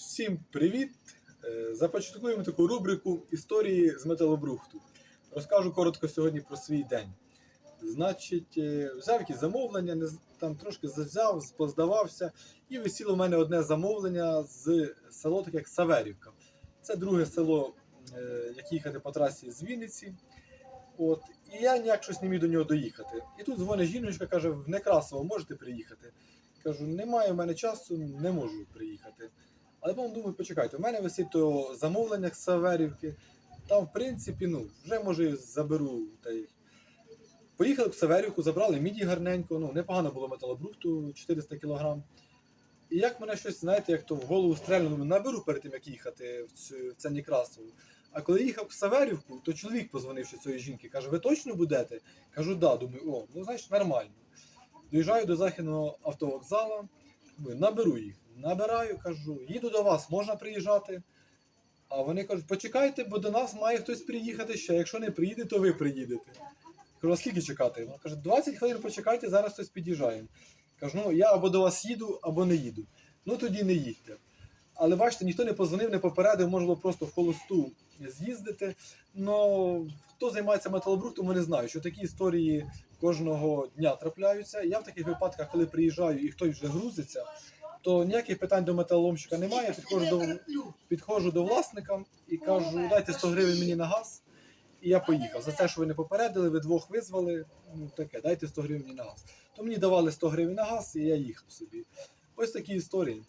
Всім привіт! Е, Започаткуємо таку рубрику історії з металобрухту. Розкажу коротко сьогодні про свій день. Значить, е, взяв якісь замовлення, там трошки взяв, поздавався, і висіло в мене одне замовлення з село таке як Саверівка. Це друге село, е, як їхати по трасі з Вінниці. От, і я ніяк щось не міг до нього доїхати. І тут дзвонить жіночка, каже: в Некрасово можете приїхати? Кажу, немає в мене часу, не можу приїхати. Але потім думаю, почекайте, у мене висить то замовлення з Саверівки. Там, в принципі, ну, вже може заберу. Та й... Поїхали в Саверівку, забрали міді гарненько, ну, непогано було металобрухту 400 кг. І як мене щось, знаєте, як то в голову стрельнуло, наберу перед тим, як їхати в цю в це Некрасово. А коли їхав в Саверівку, то чоловік позвонивши цієї жінки, каже: Ви точно будете? Кажу, да, думаю, о, ну значить нормально. Доїжджаю до західного автовокзалу, думаю, наберу їх. Набираю, кажу, їду до вас, можна приїжджати. А вони кажуть, почекайте, бо до нас має хтось приїхати ще. Якщо не приїде, то ви приїдете. Кажу, а скільки чекати? Вона каже, 20 хвилин почекайте, зараз хтось під'їжджає. Кажу, ну я або до вас їду, або не їду. Ну тоді не їдьте. Але бачите, ніхто не позвонив, не попередив, можна просто в холосту з'їздити. Ну, хто займається металобрухтом, вони знають, що такі історії кожного дня трапляються. Я в таких випадках, коли приїжджаю і хтось вже грузиться, то ніяких питань до металоломщика немає. Підходжу до, підходжу до власника і кажу, дайте 100 гривень мені на газ. І я поїхав. За те, що ви не попередили, ви двох визвали, ну таке, дайте 100 гривень на газ. То мені давали 100 гривень на газ, і я їхав собі. Ось такі історії.